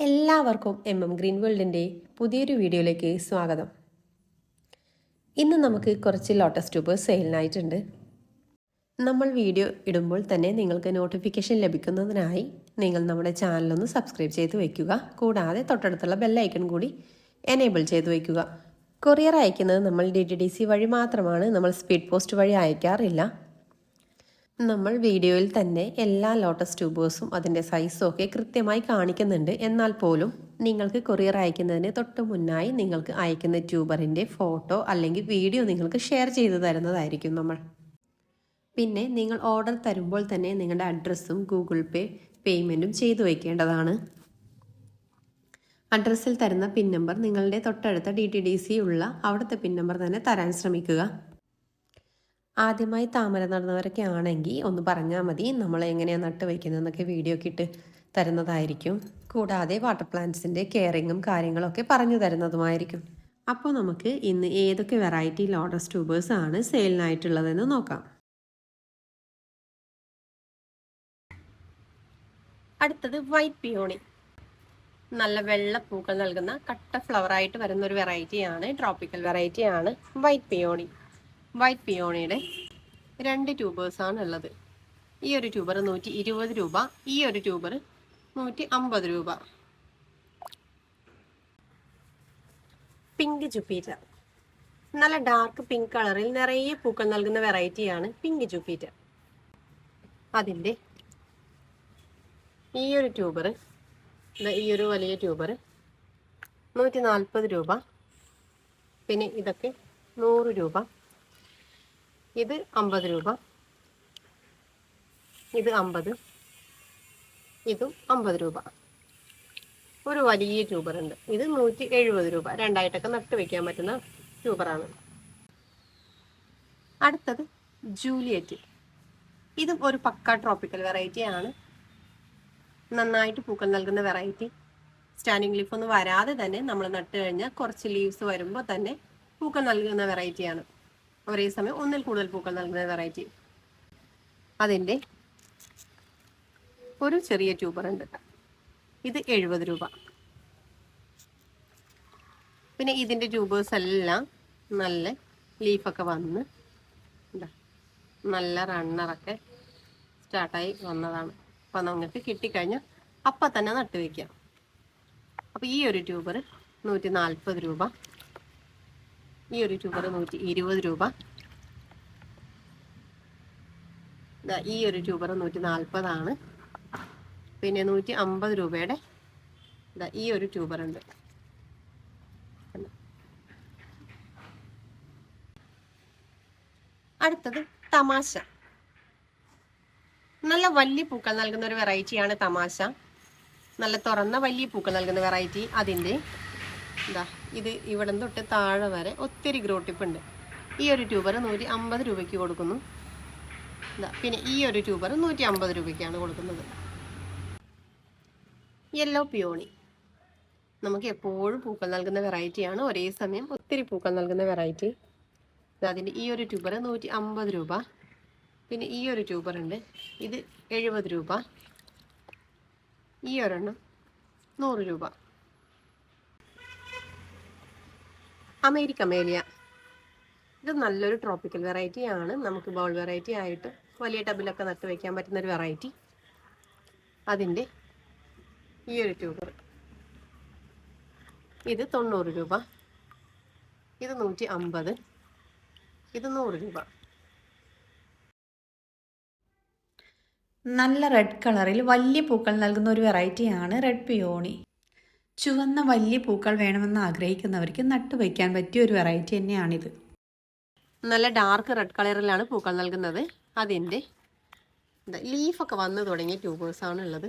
എല്ലാവർക്കും M M green വേൾഡിന്റെ പുതിയൊരു വീഡിയോയിലേക്ക് സ്വാഗതം. ഇന്ന് നമുക്ക് കുറച്ച് ലോട്ടസ് ട്യൂബ് സെയിലിനായിട്ടുണ്ട് നമ്മൾ വീഡിയോ ഇടുമ്പോൾ തന്നെ നിങ്ങൾക്ക് നോട്ടിഫിക്കേഷൻ ലഭിക്കുന്നതിനായി നിങ്ങൾ നമ്മുടെ ചാനലൊന്ന് സബ്സ്ക്രൈബ് ചെയ്ത് വയ്ക്കുക കൂടാതെ തൊട്ടടുത്തുള്ള ബെല്ലൈക്കൺ കൂടി എനേബിൾ ചെയ്ത് വയ്ക്കുക കൊറിയർ അയക്കുന്നത് നമ്മൾ ഡി ടി ഡി സി വഴി മാത്രമാണ്. നമ്മൾ സ്പീഡ് പോസ്റ്റ് വഴി അയക്കാറില്ല. നമ്മൾ വീഡിയോയിൽ തന്നെ എല്ലാ ലോട്ടസ് ട്യൂബേഴ്സും അതിന്റെ സൈസും ഒക്കെ കൃത്യമായി കാണിക്കുന്നുണ്ട്. എന്നാൽ പോലും നിങ്ങൾക്ക് കൊറിയർ അയക്കുന്നതിന് തൊട്ട് മുന്നായി നിങ്ങൾക്ക് അയക്കുന്ന ട്യൂബറിന്റെ ഫോട്ടോ അല്ലെങ്കിൽ വീഡിയോ നിങ്ങൾക്ക് ഷെയർ ചെയ്ത് തരുന്നതായിരിക്കും നമ്മൾ. പിന്നെ നിങ്ങൾ ഓർഡർ തരുമ്പോൾ തന്നെ നിങ്ങളുടെ അഡ്രസ്സും ഗൂഗിൾ പേ പേയ്മെന്റും ചെയ്തു വയ്ക്കേണ്ടതാണ് അഡ്രസ്സിൽ തരുന്ന പിൻ നമ്പർ നിങ്ങളുടെ തൊട്ടടുത്ത ഡി ടി ഡി സി ഉള്ള അവിടുത്തെ പിൻ നമ്പർ തന്നെ തരാൻ ശ്രമിക്കുക. ആദ്യമായി താമര നടന്നവരൊക്കെ ആണെങ്കിൽ ഒന്ന് പറഞ്ഞാൽ മതി. നമ്മൾ എങ്ങനെയാണ് നട്ട് വയ്ക്കുന്നതെന്നൊക്കെ വീഡിയോ ഇട്ട് തരുന്നതായിരിക്കും. കൂടാതെ വാട്ടർ പ്ലാന്റ്സിന്റെ കെയറിങ്ങും കാര്യങ്ങളൊക്കെ പറഞ്ഞു തരുന്നതുമായിരിക്കും. അപ്പോൾ നമുക്ക് ഇന്ന് ഏതൊക്കെ വെറൈറ്റി ലോട്ടസ് ട്യൂബേഴ്സ് ആണ് സെയിലിനായിട്ടുള്ളതെന്ന് നോക്കാം. അടുത്തത് വൈറ്റ് പിയോണി നല്ല വെള്ള പൂക്കൾ നൽകുന്ന കട്ട ഫ്ലവറായിട്ട് വരുന്ന ഒരു വെറൈറ്റിയാണ് ട്രോപ്പിക്കൽ വെറൈറ്റിയാണ് വൈറ്റ് പിയോണി വൈറ്റ് പിയോണിയുടെ രണ്ട് ട്യൂബേഴ്സാണ് ഉള്ളത് ഈ ഒരു ട്യൂബർ നൂറ്റി ഇരുപത് രൂപ ഈ ഒരു ട്യൂബർ നൂറ്റി അമ്പത് രൂപ. Pink Jupiter. നല്ല ഡാർക്ക് പിങ്ക് കളറിൽ നിറയെ പൂക്കൾ നൽകുന്ന വെറൈറ്റിയാണ് പിങ്ക് ജുപ്പീറ്റർ. അതിന്റെ ഈ ഒരു ട്യൂബർ ഈ ഒരു വലിയ ട്യൂബർ നൂറ്റി നാൽപ്പത് രൂപ. പിന്നെ ഇതൊക്കെ നൂറ് രൂപ. ഇത് അമ്പത് രൂപ. ഇത് അമ്പത്. ഇതും അമ്പത് രൂപ. ഒരു വലിയ ട്യൂബർ ഉണ്ട്. ഇത് നൂറ്റി എഴുപത് രൂപ. രണ്ടായിട്ടൊക്കെ നട്ട് വെക്കാൻ പറ്റുന്ന ട്യൂബറാണ്. അടുത്തത് ജൂലിയറ്റ്. ഇതും ഒരു പക്ക ട്രോപ്പിക്കൽ വെറൈറ്റി ആണ്. നന്നായിട്ട് പൂക്കൾ നൽകുന്ന വെറൈറ്റി. സ്റ്റാൻഡിങ് ലീഫ് ഒന്നും വരാതെ തന്നെ നമ്മൾ നട്ട് കഴിഞ്ഞാൽ കുറച്ച് ലീവ്സ് വരുമ്പോൾ തന്നെ പൂക്കൾ നൽകുന്ന വെറൈറ്റിയാണ് ഒരേ സമയം ഒന്നിൽ കൂടുതൽ പൂക്കൾ നൽകുന്ന വെറൈറ്റി അതിന്റെ ഒരു ചെറിയ ട്യൂബർ ഉണ്ട്. ഇത് എഴുപത് രൂപ. പിന്നെ ഇതിന്റെ ട്യൂബേഴ്സ് എല്ലാം നല്ല ലീഫൊക്കെ വന്ന് നല്ല റണ്ണറൊക്കെ സ്റ്റാർട്ടായി വന്നതാണ്. അപ്പം നിങ്ങൾക്ക് കിട്ടിക്കഴിഞ്ഞാൽ അപ്പം തന്നെ നട്ടുവെക്കാം അപ്പോൾ ഈ ഒരു ട്യൂബർ നൂറ്റി നാൽപ്പത് രൂപ. ഈ ഒരു ട്യൂബർ നൂറ്റി ഇരുപത് രൂപ. ഈ ഒരു ട്യൂബർ നൂറ്റി നാൽപ്പതാണ് പിന്നെ നൂറ്റി അമ്പത് രൂപയുടെ ഈ ഒരു ട്യൂബർ ഉണ്ട് അടുത്തത് തമാശ. നല്ല വലിയ പൂക്കൾ നൽകുന്ന ഒരു വെറൈറ്റിയാണ് തമാശ. നല്ല തുറന്ന വലിയ പൂക്കൾ നൽകുന്ന വെറൈറ്റി അതിന്റെ എന്താ ഇത് ഇവിടെ തൊട്ട് താഴെ വരെ ഒത്തിരി ഗ്രോട്ടിപ്പ് ഉണ്ട് ഈ ഒരു ട്യൂബർ നൂറ്റി അമ്പത് രൂപയ്ക്ക് കൊടുക്കുന്നു. പിന്നെ ഈ ഒരു ട്യൂബർ നൂറ്റി അമ്പത് രൂപയ്ക്കാണ് കൊടുക്കുന്നത്. യെല്ലോ പിയോണി നമുക്ക് എപ്പോഴും പൂക്കൾ നൽകുന്ന വെറൈറ്റിയാണ് ഒരേ സമയം ഒത്തിരി പൂക്കൾ നൽകുന്ന വെറൈറ്റി അതിന്റെ ഈ ഒരു ട്യൂബർ നൂറ്റി അമ്പത് രൂപ. പിന്നെ ഈ ഒരു ട്യൂബർ ഉണ്ട്. ഇത് എഴുപത് രൂപ. ഈ ഒരെണ്ണം നൂറ് രൂപ. അമേരിക്ക മേലിയ ഇത് നല്ലൊരു ട്രോപ്പിക്കൽ വെറൈറ്റി ആണ്. നമുക്ക് ബൗൾ വെറൈറ്റി ആയിട്ട് വലിയ ടബിലൊക്കെ നട്ട് വയ്ക്കാൻ പറ്റുന്ന ഒരു വെറൈറ്റി അതിന്റെ ഈ ഒരു ട്യൂബർ ഇത് തൊണ്ണൂറ് രൂപ. ഇത് നൂറ്റി അമ്പത് ഇത് നൂറ് രൂപ. നല്ല റെഡ് കളറിൽ വലിയ പൂക്കൾ നൽകുന്ന ഒരു വെറൈറ്റിയാണ് റെഡ് പിയോണി ചുവന്ന വലിയ പൂക്കൾ വേണമെന്ന് ആഗ്രഹിക്കുന്നവർക്ക് നട്ടുവയ്ക്കാൻ പറ്റിയ ഒരു വെറൈറ്റി തന്നെയാണിത്. നല്ല ഡാർക്ക് റെഡ് കളറിലാണ് പൂക്കൾ നൽകുന്നത്. അതിന്റെ ലീഫൊക്കെ വന്ന് തുടങ്ങിയ ട്യൂബേഴ്സാണ് ഉള്ളത്.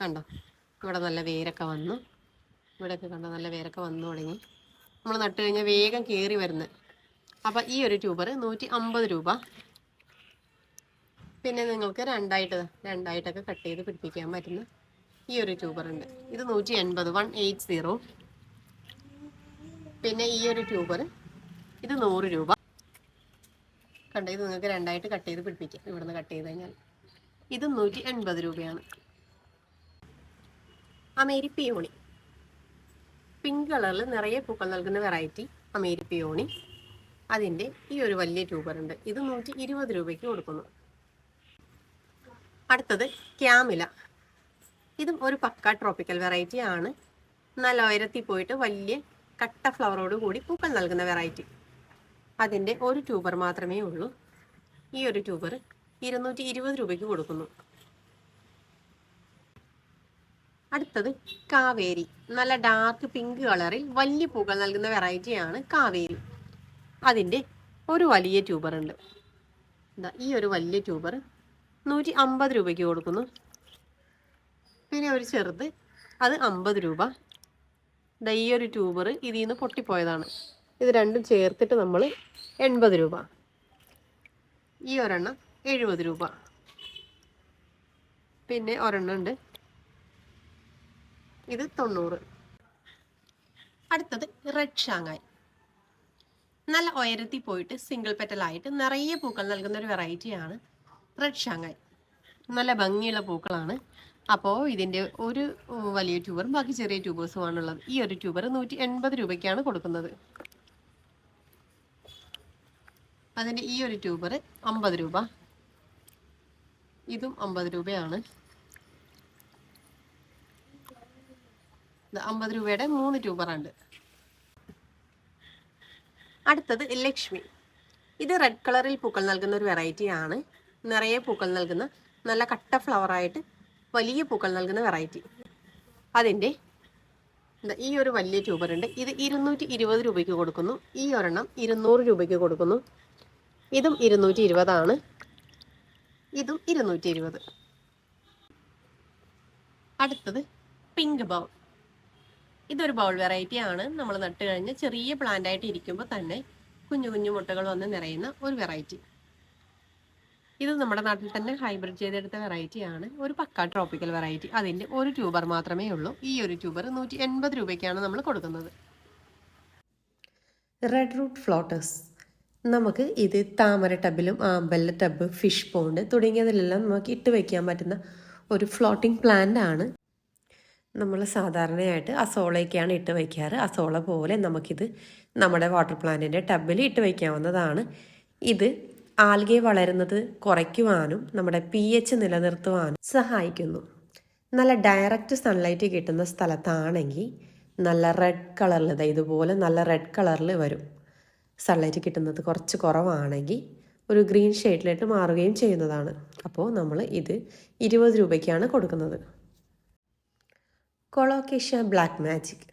കണ്ടോ? ഇവിടെ നല്ല വേരൊക്കെ വന്നു. ഇവിടെയൊക്കെ കണ്ടോ? നല്ല വേരൊക്കെ വന്നു തുടങ്ങി. നമ്മൾ നട്ട് കഴിഞ്ഞാൽ വേഗം കയറി വരുന്നത്. അപ്പോൾ ഈ ഒരു ട്യൂബർ നൂറ്റി അമ്പത് രൂപ. പിന്നെ നിങ്ങൾക്ക് രണ്ടായിട്ട് രണ്ടായിട്ടൊക്കെ കട്ട് ചെയ്ത് പിടിപ്പിക്കാൻ പറ്റുന്ന ഈ ഒരു ട്യൂബർ ഉണ്ട്. ഇത് നൂറ്റി എൺപത് വൺ എയ്റ്റ് സീറോ പിന്നെ ഈ ഒരു ട്യൂബർ ഇത് നൂറ് രൂപ. കണ്ട ഇത് നിങ്ങൾക്ക് രണ്ടായിട്ട് കട്ട് ചെയ്ത് പിടിപ്പിക്കാം. ഇവിടുന്ന് കട്ട് ചെയ്ത് കഴിഞ്ഞാൽ. ഇത് നൂറ്റി എൺപത് രൂപയാണ്. അമേരി പിയോണി പിങ്ക് കളറിൽ നിറയെ പൂക്കൾ നൽകുന്ന വെറൈറ്റി അമേരി പിയോണി അതിന്റെ ഈ ഒരു വലിയ ട്യൂബർ ഉണ്ട്. ഇത് നൂറ്റി ഇരുപത് രൂപയ്ക്ക് കൊടുക്കുന്നു. അടുത്തത് ക്യാമില. ഇതും ഒരു പക്ക ട്രോപ്പിക്കൽ വെറൈറ്റി ആണ്. നല്ല ഉയരത്തിൽ പോയിട്ട് വലിയ കട്ട ഫ്ലവറോട് കൂടി പൂക്കൾ നൽകുന്ന വെറൈറ്റി അതിന്റെ ഒരു ട്യൂബർ മാത്രമേ ഉള്ളൂ. ഈ ഒരു ട്യൂബർ ഇരുന്നൂറ്റി ഇരുപത് രൂപയ്ക്ക് കൊടുക്കുന്നു. അടുത്തത് കാവേരി. നല്ല ഡാർക്ക് പിങ്ക് കളറിൽ വലിയ പൂക്കൾ നൽകുന്ന വെറൈറ്റിയാണ് കാവേരി. അതിന്റെ ഒരു വലിയ ട്യൂബർ ഉണ്ട്. ഈ ഒരു വലിയ ട്യൂബർ നൂറ്റി അമ്പത് രൂപയ്ക്ക് കൊടുക്കുന്നു. പിന്നെ ഒരു ചെറുത്. അത് അമ്പത് രൂപ. ദാ ഈ ഒരു ട്യൂബർ ഇതിൽ നിന്ന് പൊട്ടിപ്പോയതാണ്. ഇത് രണ്ടും ചേർത്തിട്ട് നമ്മൾ എൺപത് രൂപ. ഈ ഒരെണ്ണം എഴുപത് രൂപ. പിന്നെ ഒരെണ്ണം ഉണ്ട്. ഇത് തൊണ്ണൂറ്. അടുത്തത് റെഡ് ഷാങ്ങായി നല്ല ഉയരത്തിൽ പോയിട്ട് സിംഗിൾ പെറ്റലായിട്ട് നിറയെ പൂക്കൾ നൽകുന്ന ഒരു വെറൈറ്റിയാണ് റെഡ് ഷാങ്ങായി നല്ല ഭംഗിയുള്ള പൂക്കളാണ്. അപ്പോൾ ഇതിന്റെ ഒരു വലിയ ട്യൂബറും ബാക്കി ചെറിയ ട്യൂബേഴ്സും ട്യൂബേഴ്സുമാണുള്ളത്. ഈ ഒരു ട്യൂബർ നൂറ്റി എൺപത് രൂപയ്ക്കാണ് കൊടുക്കുന്നത്. അതിന്റെ ഈ ഒരു ട്യൂബർ അമ്പത് രൂപ. ഇതും അമ്പത് രൂപയാണ്. അമ്പത് രൂപയുടെ മൂന്ന് ട്യൂബറുണ്ട് അടുത്തത് ലക്ഷ്മി. ഇത് റെഡ് കളറിൽ പൂക്കൾ നൽകുന്ന ഒരു വെറൈറ്റി ആണ് നിറയെ പൂക്കൾ നൽകുന്ന നല്ല കട്ട ഫ്ലവറായിട്ട് വലിയ പൂക്കൾ നൽകുന്ന വെറൈറ്റി അതിന്റെ ഈ ഒരു വലിയ ട്യൂബർ ഉണ്ട്. ഇത് ഇരുന്നൂറ്റി ഇരുപത് രൂപയ്ക്ക് കൊടുക്കുന്നു. ഈ ഒരെണ്ണം ഇരുന്നൂറ് രൂപയ്ക്ക് കൊടുക്കുന്നു. ഇതും ഇരുന്നൂറ്റി ഇരുപതാണ് ഇതും ഇരുന്നൂറ്റി ഇരുപത് അടുത്തത് പിങ്ക് ബൗൾ ഇതൊരു ബൗൾ വെറൈറ്റി ആണ്. നമ്മൾ നട്ട് കഴിഞ്ഞ് ചെറിയ പ്ലാന്റ് ആയിട്ട് ഇരിക്കുമ്പോൾ തന്നെ കുഞ്ഞു കുഞ്ഞു മുട്ടകൾ വന്ന് നിറയുന്ന ഒരു വെറൈറ്റി ഇത് നമ്മുടെ നാട്ടിൽ തന്നെ ഹൈബ്രിഡ് ചെയ്തെടുത്ത വെറൈറ്റി ആണ്. ഒരു പക്ക ട്രോപ്പിക്കൽ വെറൈറ്റി അതിന്റെ ഒരു ട്യൂബർ മാത്രമേ ഉള്ളൂ. ഈ ഒരു ട്യൂബർ നൂറ്റി എൺപത് രൂപയ്ക്കാണ് നമ്മൾ കൊടുക്കുന്നത്. റെഡ് റൂട്ട് ഫ്ലോട്ടേഴ്സ് നമുക്ക് ഇത് താമര ടബിലും ആമ്പല്ല ടബ് ഫിഷ് പോണ്ട് തുടങ്ങിയതിലെല്ലാം നമുക്ക് ഇട്ട് വയ്ക്കാൻ പറ്റുന്ന ഒരു ഫ്ലോട്ടിംഗ് പ്ലാന്റ് ആണ്. നമ്മൾ സാധാരണയായിട്ട് അസോളയൊക്കെയാണ് ഇട്ട് വയ്ക്കാറ് അസോള പോലെ നമുക്കിത് നമ്മുടെ വാട്ടർ പ്ലാന്റിന്റെ ടബിൽ ഇട്ട് വയ്ക്കാവുന്നതാണ് ഇത് ആൽഗെ വളരുന്നത് കുറയ്ക്കുവാനും നമ്മുടെ പി എച്ച് നിലനിർത്തുവാനും സഹായിക്കുന്നു. നല്ല ഡയറക്റ്റ് സൺലൈറ്റ് കിട്ടുന്ന സ്ഥലത്താണെങ്കിൽ നല്ല റെഡ് കളറിൽ ഇതാ ഇതുപോലെ നല്ല റെഡ് കളറിൽ വരും. സൺലൈറ്റ് കിട്ടുന്നത് കുറച്ച് കുറവാണെങ്കിൽ ഒരു ഗ്രീൻ ഷെയ്ഡിലേക്ക് മാറുകയും ചെയ്യുന്നതാണ്. അപ്പോൾ നമ്മൾ ഇത് ഇരുപത് രൂപയ്ക്കാണ് കൊടുക്കുന്നത്. കൊളോക്കേഷ്യ ബ്ലാക്ക് മാജിക്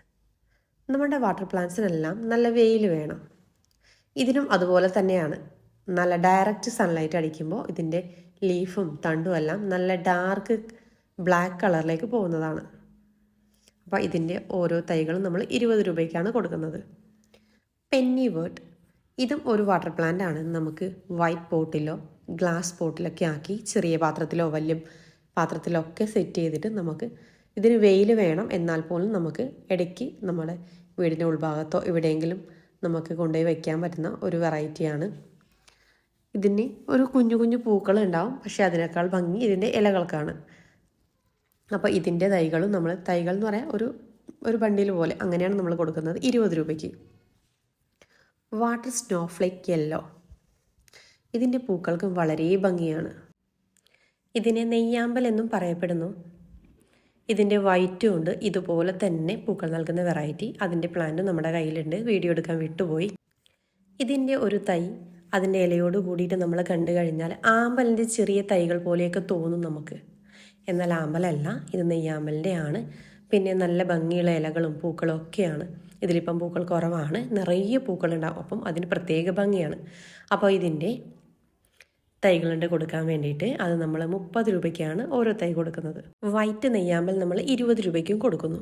നമ്മുടെ വാട്ടർ പ്ലാന്റ്സിനെല്ലാം നല്ല വെയിൽ വേണം. ഇതിനും അതുപോലെ തന്നെയാണ്. നല്ല ഡയറക്റ്റ് സൺലൈറ്റ് അടിക്കുമ്പോൾ ഇതിന്റെ ലീഫും തണ്ടും എല്ലാം നല്ല ഡാർക്ക് ബ്ലാക്ക് കളറിലേക്ക് പോകുന്നതാണ്. അപ്പോൾ ഇതിന്റെ ഓരോ തൈകളും നമ്മൾ ഇരുപത് രൂപയ്ക്കാണ് കൊടുക്കുന്നത്. പെന്നി വേർഡ് ഇതും ഒരു വാട്ടർ പ്ലാന്റ് ആണ്. നമുക്ക് വൈറ്റ് പോട്ടിലോ ഗ്ലാസ് പോട്ടിലൊക്കെ ആക്കി ചെറിയ പാത്രത്തിലോ വലിയ പാത്രത്തിലോ ഒക്കെ സെറ്റ് ചെയ്തിട്ട് നമുക്ക് ഇതിന് വെയിൽ വേണം. എന്നാൽ പോലും നമുക്ക് ഇടയ്ക്ക് നമ്മുടെ വീടിന്റെ ഉൾഭാഗത്തോ എവിടെയെങ്കിലും നമുക്ക് കൊണ്ടുപോയി വയ്ക്കാൻ പറ്റുന്ന ഒരു വെറൈറ്റിയാണ് ഇതിന് ഒരു കുഞ്ഞു കുഞ്ഞു പൂക്കൾ ഉണ്ടാവും പക്ഷേ അതിനേക്കാൾ ഭംഗി ഇതിന്റെ ഇലകൾക്കാണ്. അപ്പോൾ ഇതിന്റെ തൈകളും നമ്മൾ തൈകൾ എന്ന് പറയാൻ ഒരു ഒരു ബണ്ടിൽ പോലെ അങ്ങനെയാണ് നമ്മൾ കൊടുക്കുന്നത് ഇരുപത് രൂപയ്ക്ക്. Water snowflake yellow. ഇതിന്റെ പൂക്കൾക്ക് വളരെ ഭംഗിയാണ്. ഇതിനെ നെയ്യാമ്പൽ എന്നും പറയപ്പെടുന്നു. ഇതിന്റെ വൈറ്റും ഉണ്ട്. ഇതുപോലെ തന്നെ പൂക്കൾ നൽകുന്ന വെറൈറ്റി. അതിന്റെ പ്ലാന്റ് നമ്മുടെ കയ്യിലുണ്ട്. വീഡിയോ എടുക്കാൻ വിട്ടുപോയി. ഇതിന്റെ ഒരു തൈ അതിന്റെ ഇലയോട് കൂടിയിട്ട് നമ്മൾ കണ്ടു കഴിഞ്ഞാൽ ആമ്പലിന്റെ ചെറിയ തൈകൾ പോലെയൊക്കെ തോന്നും നമുക്ക്. എന്നാൽ ആമ്പലല്ല ഇത് നെയ്യാമ്പലിന്റെ ആണ്. പിന്നെ നല്ല ഭംഗിയുള്ള ഇലകളും പൂക്കളും ഒക്കെയാണ്. ഇതിലിപ്പം പൂക്കൾ കുറവാണ്. നിറയെ പൂക്കളുണ്ടാവും. അപ്പം അതിന് പ്രത്യേക ഭംഗിയാണ്. അപ്പോൾ ഇതിന്റെ തൈകളുണ്ട് കൊടുക്കാൻ വേണ്ടിയിട്ട് അത് നമ്മൾ മുപ്പത് രൂപയ്ക്കാണ് ഓരോ തൈ കൊടുക്കുന്നത്. വൈറ്റ് നെയ്യാമ്പൽ നമ്മൾ ഇരുപത് രൂപയ്ക്കും കൊടുക്കുന്നു.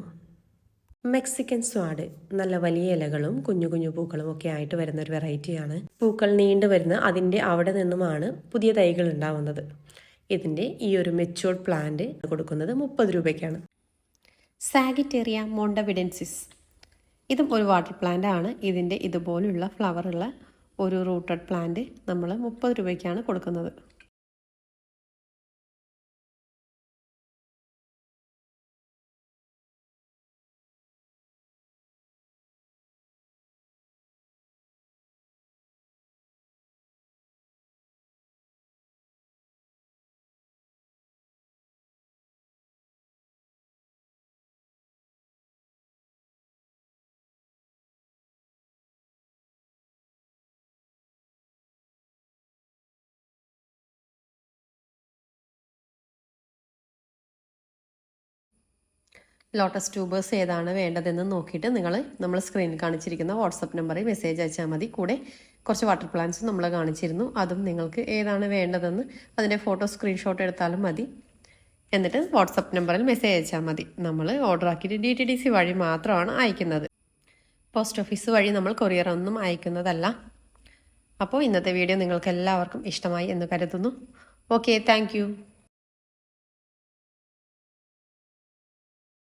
മെക്സിക്കൻ സ്വാഡ് നല്ല വലിയ ഇലകളും കുഞ്ഞു കുഞ്ഞു പൂക്കളും ഒക്കെ ആയിട്ട് വരുന്ന ഒരു വെറൈറ്റിയാണ്. പൂക്കൾ നീണ്ടു വരുന്ന അതിന്റെ അവിടെ നിന്നുമാണ് പുതിയ തൈകൾ ഉണ്ടാവുന്നത്. ഇതിന്റെ ഈ ഒരു മെച്ചുവർഡ് പ്ലാന്റ് കൊടുക്കുന്നത് മുപ്പത് രൂപയ്ക്കാണ്. സാഗിറ്റേറിയ മോണ്ടവിഡൻസിസ് ഇതും ഒരു വാട്ടർ പ്ലാന്റ് ആണ്. ഇതിന്റെ ഇതുപോലുള്ള ഫ്ലവറുള്ള ഒരു റൂട്ടഡ് പ്ലാന്റ് നമ്മൾ മുപ്പത് രൂപയ്ക്കാണ് കൊടുക്കുന്നത്. ലോട്ടസ് ട്യൂബേഴ്സ് ഏതാണ് വേണ്ടതെന്ന് നോക്കിയിട്ട് നിങ്ങൾ നമ്മൾ സ്ക്രീനിൽ കാണിച്ചിരിക്കുന്ന വാട്സപ്പ് നമ്പറിൽ മെസ്സേജ് അയച്ചാൽ മതി. കൂടെ കുറച്ച് വാട്ടർ പ്ലാന്റ്സ് നമ്മൾ കാണിച്ചിരുന്നു. അതും നിങ്ങൾക്ക് ഏതാണ് വേണ്ടതെന്ന് അതിന്റെ ഫോട്ടോ സ്ക്രീൻഷോട്ട് എടുത്താലും മതി. എന്നിട്ട് വാട്സപ്പ് നമ്പറിൽ മെസ്സേജ് അയച്ചാൽ മതി. നമ്മൾ ഓർഡർ ആക്കിയിട്ട് ഡി ടി ഡി സി വഴി മാത്രമാണ് അയക്കുന്നത്. പോസ്റ്റ് ഓഫീസ് വഴി നമ്മൾ കൊറിയർ ഒന്നും അയക്കുന്നതല്ല. അപ്പോൾ ഇന്നത്തെ വീഡിയോ നിങ്ങൾക്ക് എല്ലാവർക്കും ഇഷ്ടമായി എന്ന് കരുതുന്നു. Okay thank